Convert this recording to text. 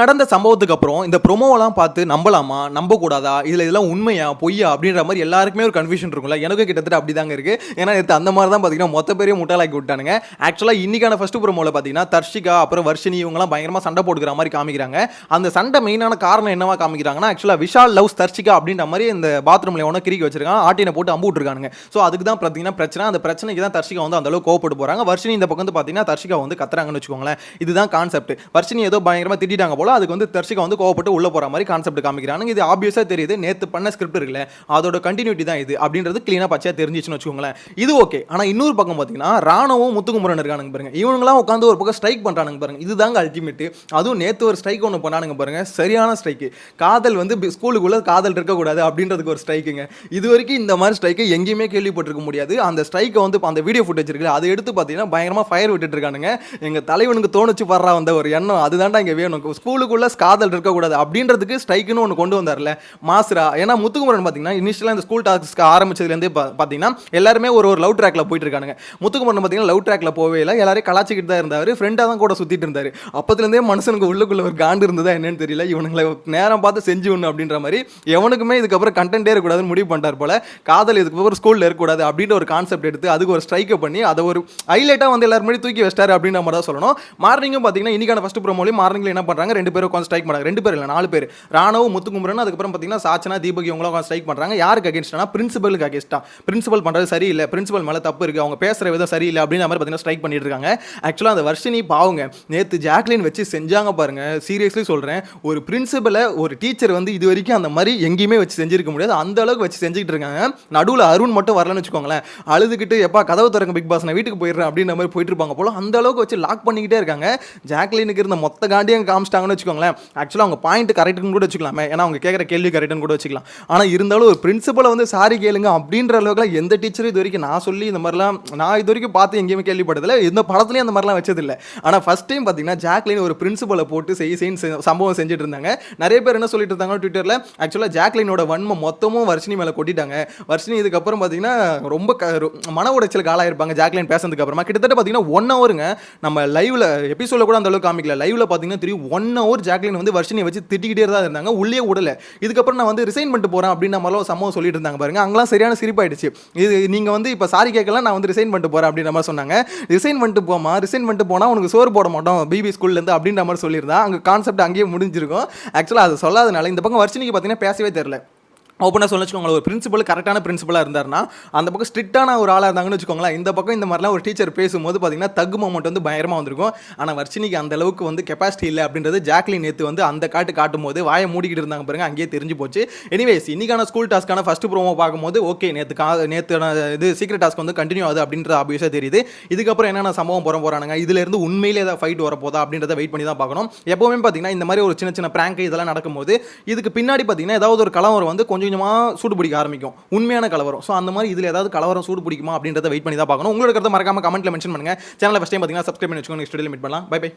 நடந்த சம்பவத்துக்கு அப்புறம் இந்த ப்ரொமோவெல்லாம் பார்த்து நம்பலாமா? நம்ப கூடாதா இதில் இதெல்லாம் உண்மையா? பொய்யா? அப்படின்ற மாதிரி எல்லாருக்குமே ஒரு கன்ஃபியூஷன் இருக்கும்ல. எனக்கும் கிட்டத்தட்ட அப்படிதாங்க இருக்கு. ஏன்னா நேற்று அந்த மாதிரி தான் பார்த்தீங்கன்னா மொத்த பேரையும் முட்டாளாக்கி விட்டானுங்க. ஆக்சுவலாக இன்னைக்கான ஃபர்ஸ்ட் ப்ரொமோவில் பார்த்தீங்கன்னா தர்ஷிகா அப்புறம் வர்ஷினி இவங்கலாம் பயங்கரமாக சண்டை போட்டுக்கிற மாதிரி காமிக்கிறாங்க. அந்த சண்டை மெயினான காரணம் என்னவா காமிக்கிறாங்கன்னா ஆக்சுவலாக விஷால் லவ்ஸ் தர்ஷிகா அப்படின்ற மாதிரி இந்த பாத்ரூமில் எவனோ கிரிக்கி வச்சிருக்காங்க ஆட்டினை போட்டு அம்பு விட்டுருக்கானுங்க. ஸோ அதுக்கு தான் பார்த்தீங்கன்னா பிரச்சனை. அந்த பிரச்சனைக்கு தான் தர்ஷிகா வந்து அந்தளவுக்கு கோவப்பட்டு போகிறாங்க வர்ஷினி இந்த பக்கம் வந்து பார்த்தீங்கன்னா தர்ஷிகா வந்து கத்துறாங்கன்னு வச்சுக்கோங்களேன். இதுதான் கான்செப்ட் வர்ஷினி ஏதோ பயங்கரமாக திட்டாங்க போல அதுக்கு வந்து தர்ஷிகா வந்து கோவப்பட்டு உள்ள போற மாதிரி கான்செப்ட் காமிக்கிறானுங்க. இது ஆப்வியஸாக தெரியுது. நேத்து பண்ண ஸ்கிரிப்ட் இருக்குல்ல அதோட கண்டினியூட்டி தான் இது அப்படின்றது க்ளீனாக பச்சையாக தெரிஞ்சிச்சுன்னு வச்சுக்கோங்களேன். இது ஓகே ஆனால் இன்னொரு பக்கம் பார்த்தீங்கன்னா ராணுவம் முத்துக்குமரன் இருக்கானுங்க பாருங்க. இவங்களாம் உட்காந்து ஒரு பக்கம் ஸ்ட்ரைக் பண்ணுறானுங்க பாருங்க. இதுதாங்க அல்டிமேட் அதுவும் நேத்து ஒரு ஸ்ட்ரைக் ஒன்று பண்ணானுங்க பாருங்க. சரியான ஸ்ட்ரைக்கு காதல் வந்து ஸ்கூலுக்குள்ளே ஸ்கூலுக்குள்ள காதல் இருக்கக்கூடாது அப்படின்றதுக்கு ஒரு ஸ்ட்ரைக்குங்க இது வரைக்கும் இந்த மாதிரி ஸ்ட்ரைக்கை எங்கேயுமே கேள்விப்பட்டிருக்க முடியாது. அந்த ஸ்ட்ரைக்கை வந்து அந்த வீடியோ ஃபுட்டேஜ் இருக்குல்ல அதை எடுத்து பார்த்தீங்கன்னா பயங்கரமாக ஃபயர் விட்டுட்டு இருக்கானுங்க. எங்கள் தலைவனுக்கு தோணுச்சு படுறா வந்த ஒரு எண்ணம். அதுதான்டா இங்கே வேணும். ஸ்கூலுக்குள்ளே காதல் இருக்கக்கூடாது அப்படின்றதுக்கு ஸ்ட்ரைக்குன்னு ஒன்று கொண்டு வந்தார்ல. மாசுரா ஏன்னா முத்துக்குமரன் பார்த்தீங்கன்னா இனிஷியலாக இந்த ஸ்கூல் டாஸ்க்கு ஆரம்பிச்சதுலேருந்து பார்த்தீங்கன்னா எல்லாருமே ஒரு ஒரு லவ் ட்ராக்ல போயிட்டு இருக்கானுங்க முத்துக்குமரன் பார்த்தீங்கன்னா லவ் ட்ராக்ல போவே இல்லை எல்லாரையும் கலாச்சிக்கிட்டு தான் இருந்தார். ஃப்ரெண்டாக தான் கூட சுற்றிட்டு இருந்தார். அப்போதுலேருந்தே மனுஷனுக்கு உள்ளுக்குள்ள ஒரு காண்டு இருந்ததா என்னன்னு தெரியல. இவனுங்களை நேரம் பார்த்து செஞ்சு ஒன்று அப்படின்ற மாதிரி எவனுக்குமே இதுக்கப்புறம் கண்டென்ட்டே இருக்கக்கூடாதுன்னு முடிவு பண்ணிட்டார் போல. காதல் இதுக்கப்புறம் ஸ்கூலில் இருக்கக்கூடாது அப்படின்ற ஒரு கான்செப்ட் எடுத்து அதுக்கு ஒரு ஸ்ட்ரைக்கை பண்ணி அதை ஒரு ஹைலைட்டாக வந்து எல்லாரும் தூக்கி வச்சிட்டாரு அப்படின்ற மாதிரி தான் சொல்லணும். மார்னிங்கும் பார்த்தீங்கன்னா இன்னைக்கான ஃபஸ்ட் ப்ரோமோலையும் மார்னிங்ல என்ன பண்ணுறாங்க ரெண்டு பேரும் உட்காந்து ஸ்ட்ரைக் பண்ணாங்க ரெண்டு பேர் இல்லை நாலு பேர். ராணுவ முத்துக்குமரன் அதுக்கப்புறம் பார்த்தீங்கன்னா சாச்சனா தீபக் இவங்களும் உட்காந்து ஸ்ட்ரைக் பண்ணுறாங்க யாருக்கு அகேன்ஸ்டானா பிரின்சிபலுக்கு அகேன்ஸ்டா பிரின்சிபல் பண்ணுறது சரியில்லை. பிரின்சிபல் மேலே தப்பு இருக்குது அவங்க பேசுகிற விதம் சரியில்லை அப்படின்ற மாதிரி பார்த்தீங்கன்னா ஸ்ட்ரைக் பண்ணிட்டு இருக்காங்க. ஆக்சுவலாக அந்த வர்ஷினி பாவங்க நேற்று ஜாக்லின் வச்சு செஞ்சாங்க பாருங்க. சீரியஸ்லி சொல்கிறேன் ஒரு பிரின்சிபலை ஒரு டீச்சர் வந்து இது வரைக்கும் அந்த மாதிரி எங்கேயுமே வச்சு செஞ்சிருக்க முடியாது. அந்த அளவுக்கு வச்சு செஞ்சுக்கிட்டு இருக்காங்க. நடுவில் அருண் மட்டும் வரலன்னு வச்சுக்கோங்களேன். அழுதுகிட்டு எப்பா கதவு திறங்க பிக் பாஸ் நான் வீட்டுக்கு போயிடுறேன் அப்படின்ற மாதிரி போயிட்டு இருப்பாங்க போல. அந்த அளவுக்கு வச்சு லாக் பண்ணிக்கிட்டே இருக்காங்க. ஜாக்லினுக்கு இருந்த மொத்த காண்டியும் காமிச்சிட்டாங்கன்னு வச்சுக்கோங்களேன். ஆக்சுவலாக அவங்க பாயிண்ட் கரெக்டுன்னு கூட வச்சுக்கலாமே. ஏன்னா அவங்க கேட்குற கேள்வி கரெக்டுன்னு கூட வச்சுக்கலாம். ஆனால் இருந்தாலும் ஒரு பிரின்சிபலை வந்து சாரி கேளுங்க அப்படின்ற அளவுக்குலாம் எந்த டீச்சரும் இது வரைக்கும் நான் சொல்லி இந்த மாதிரிலாம் நான் இது வரைக்கும் பார்த்து எங்கேயுமே கேள்விப்பட்டதில்லை. இந்த படத்துலையும் அந்த மாதிரிலாம் வச்சதில்லை. ஆனால் ஃபஸ்ட் டைம் பார்த்தீங்கன்னா ஜாக்லின் ஒரு பிரின்சிபலை போட்டு செய் செய்ய சம்பவம் செஞ்சுட்டு இருந்தாங்க. நிறைய பேர் என்ன சொல்லிட்டு இருந்தாங்க ட்விட்டரில் ஆக்சுவலாக ஜாக்லினோட வன்மை மொத்தமும் வர்ஷினி மேலே கொட்டிட்டாங்க. வர்ஷினி இதுக்கப்புறம் பார்த்தீங்கன்னா ரொம்ப க மன உடைச்சலுக்கு ஆளாயிருப்பாங்க ஜாக்லின் பேசுனதுக்கு அப்புறமா. கிட்டத்தட்ட பார்த்தீங்கன்னா ஒன் ஹவருங்க நம்ம லைவில் எபிசோட கூட அந்த அளவுக்கு காமிக்கல. லைவில் பார்த்தீங்கன்னா தெரியும் ஒன் ஹவர் ஜாக்லின் வந்து வர்ஷினியை வச்சு திட்டிக்கிட்டே தான் இருந்தாங்க. உள்ளே விடல இதுக்கப்புறம் நான் வந்து ரிசைன் பண்ணிட்டு போகிறேன் அப்படின்னு மாதிரிலாம் ஒரு சம்பவம் சொல்லிட்டு இருந்தாங்க பாருங்க. அங்கெல்லாம் சரியான சிரிப்பாயிடுச்சு. இது நீங்கள் வந்து இப்போ சாரி கேட்கலாம் நான் வந்து ரிசைன் பண்ணிட்டு போகிறேன் அப்படின்ற மாதிரி சொன்னாங்க. ரிசைன் பண்ணிட்டு போமா ரிசைன் பண்ணிட்டு போனால் உனக்கு சோறு போட மாட்டோம். பிபி ஸ்கூல்லேருந்து அப்படின்ற மாதிரி சொல்லியிருந்தா. அங்கே கான்செப்ட் அங்கேயே முடிஞ்சிருக்கும். ஆக்சுவலாக அது சொல்லாதனால இந்த பக்கம் வர்ஷினிக்கு பார்த்தீங்கன்னா பேசவே தெரில ஓப்பனாக சொல்ல வச்சுக்கோங்களேன். ஒரு பிரின்சிபல் கரெக்டான பிரின்சிபலாக இருந்தார்னா அந்த பக்கம் ஸ்ட்ரிக்டான ஒரு ஆளாக இருந்தாங்கன்னு வச்சுக்கோங்களேன். இந்த பக்கம் இந்த மாதிரிலாம் ஒரு டீச்சர் பேசும்போது பார்த்தீங்கன்னா தகு மொமெண்ட் வந்து பயங்கரமாக வந்திருக்கும். ஆனால் வர்ஷினிக்கு அந்த அளவுக்கு வந்து கெப்பாசிட்டி இல்லை அப்படின்றது ஜாக்லின் நேற்று வந்து அந்த காட்டு காட்டும் போது வாயை மூடிக்கிட்டு இருந்தாங்க பாருங்க அங்கேயே தெரிஞ்சு போச்சு. எனிவேஸ் இன்னைக்கான ஸ்கூல் டாஸ்க்கான ஃபர்ஸ்ட் ப்ரோமோ பார்க்கும்போது ஓகே நேற்று கா நேற்று இது சீக்ரெட் டாஸ்க் வந்து கண்டினியூ ஆகுது அப்படின்றது ஆபியஸாக தெரியுது. இதுக்கப்புறம் என்னென்ன சம்பவம் போகிற போகிறானுங்க இதுலேருந்து உண்மையிலே ஏதாவது ஃபைட் வரப்போதா அப்படின்றத வெயிட் பண்ணி தான் பார்க்கணும். எப்பவுமே பார்த்தீங்கன்னா இந்த மாதிரி ஒரு சின்ன சின்ன பிராங்க் இதெல்லாம் நடக்கும்போது இதுக்கு பின்னாடி பார்த்தீங்கன்னா ஏதாவது ஒரு கலவரம் வந்து கொஞ்சம் கொஞ்சமாக சூடு பிடிக்க ஆரம்பிக்கும். உண்மையான கலவரம். ஸோ அந்த மாதிரி இதில் ஏதாவது கலவரம் சூடு பிடிக்குமா அப்படின்றத வெயிட் பண்ணி தான் பார்க்கணும். உங்களோட கருத்தை மறக்காம கமெண்ட்ல மென்ஷன் பண்ணுங்க. சேனலில் ஃபஸ்ட் டைம் பார்த்தீங்கன்னா சப்ஸ்கிரைப் பண்ணி வச்சுக்கோங்க. நெக்ஸ்ட் மீட் பண்ணலாம். Bye bye